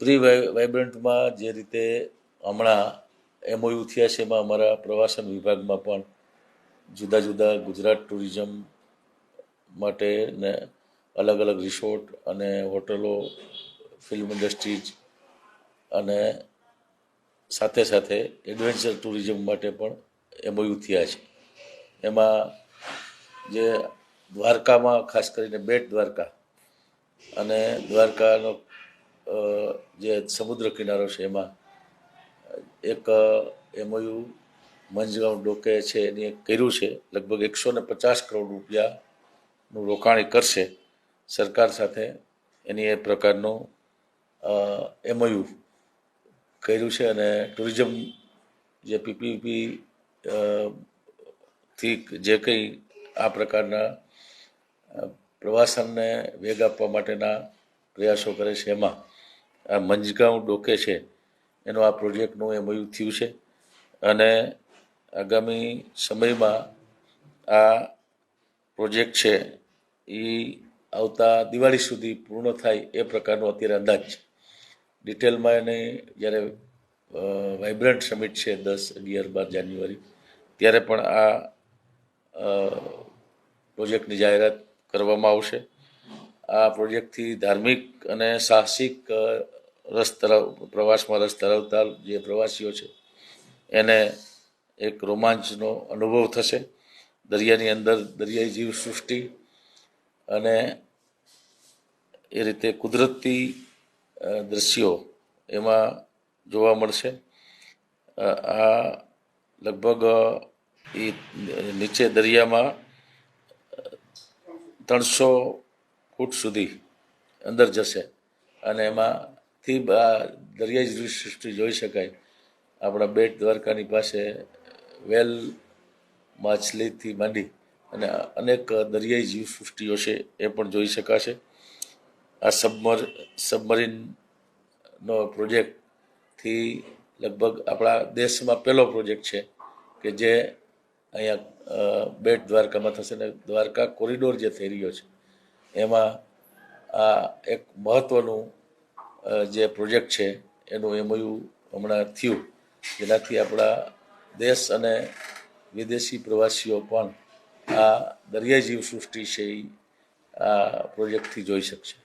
Pre વાઇબ્રન્ટમાં જે રીતે હમણાં એમઓયુ થયા છે એમાં અમારા પ્રવાસન વિભાગમાં પણ જુદા જુદા ગુજરાત ટુરિઝમ માટે ને અલગ અલગ રિસોર્ટ અને હોટલો, ફિલ્મ ઇન્ડસ્ટ્રીઝ અને સાથે સાથે એડવેન્ચર ટુરિઝમ માટે પણ એમઓયુ થયા છે. એમાં જે દ્વારકામાં ખાસ કરીને બેટ દ્વારકા અને દ્વારકાનો જે સમુદ્ર કિનારો છે એમાં એક એમઓયુ મંજગાંવ ડોકે છે, એની કર્યું છે, લગભગ એકસો ને પચાસ કરોડ રૂપિયાનું રોકાણ કરશે. સરકાર સાથે એની એ પ્રકારનું એમઓયુ કર્યું છે અને ટુરિઝમ જે પીપીપી થી જે કંઈ આ પ્રકારના પ્રવાસનને વેગ આપવા માટેના પ્રયાસો કરે છે એમાં. આ મંજગાંવ ડોકે છે. એનો આ પ્રોજેક્ટનું એમઓયુ થયું છે. અને આગામી સમયમાં આ પ્રોજેક્ટ છે એ આવતા દિવાળી સુધી પૂર્ણ થાય એ પ્રકારનો અત્યારે અંદાજ છે. ડિટેલમાં એને જ્યારે વાઇબ્રન્ટ સમિટ છે દસ અગિયાર બાર જાન્યુઆરી, ત્યારે પણ આ પ્રોજેક્ટની જાહેરાત કરવામાં આવશે. આ પ્રોજેક્ટથી ધાર્મિક અને સાહસિક રસ ધરાવ, પ્રવાસમાં રસ ધરાવતા જે પ્રવાસીઓ છે, એને એક રોમાંચનો અનુભવ થશે. દરિયાની અંદર દરિયાઈ જીવ સૃષ્ટિ અને એ રીતે કુદરતી દ્રશ્યો એમાં જોવા મળશે. આ લગભગ એ નીચે દરિયામાં ત્રણસો ફૂટ સુધી અંદર જશે અને એમાંથી આ દરિયાઈ સૃષ્ટિ જોઈ શકાય. આપણા બેટ દ્વારકાની પાસે વેલ માછલીથી માંડી અને અનેક દરિયાઈ જીવ સૃષ્ટિઓ છે એ પણ જોઈ શકાશે. આ સબમર, સબમરીનનો પ્રોજેક્ટથી લગભગ આપણા દેશમાં પહેલો પ્રોજેક્ટ છે કે જે અહીંયા બેટ દ્વારકામાં થશે ને દ્વારકા કોરિડોર જે થઈ રહ્યો છે, એમાં આ એક મહત્ત્વનું જે પ્રોજેક્ટ છે, એનું એમઓયુ હમણાં થયું. જેનાથી આપણા દેશ અને વિદેશી પ્રવાસીઓ પણ આ દરિયાઈ જીવ સૃષ્ટિ છે એ આ પ્રોજેક્ટથી જોઈ શકશે.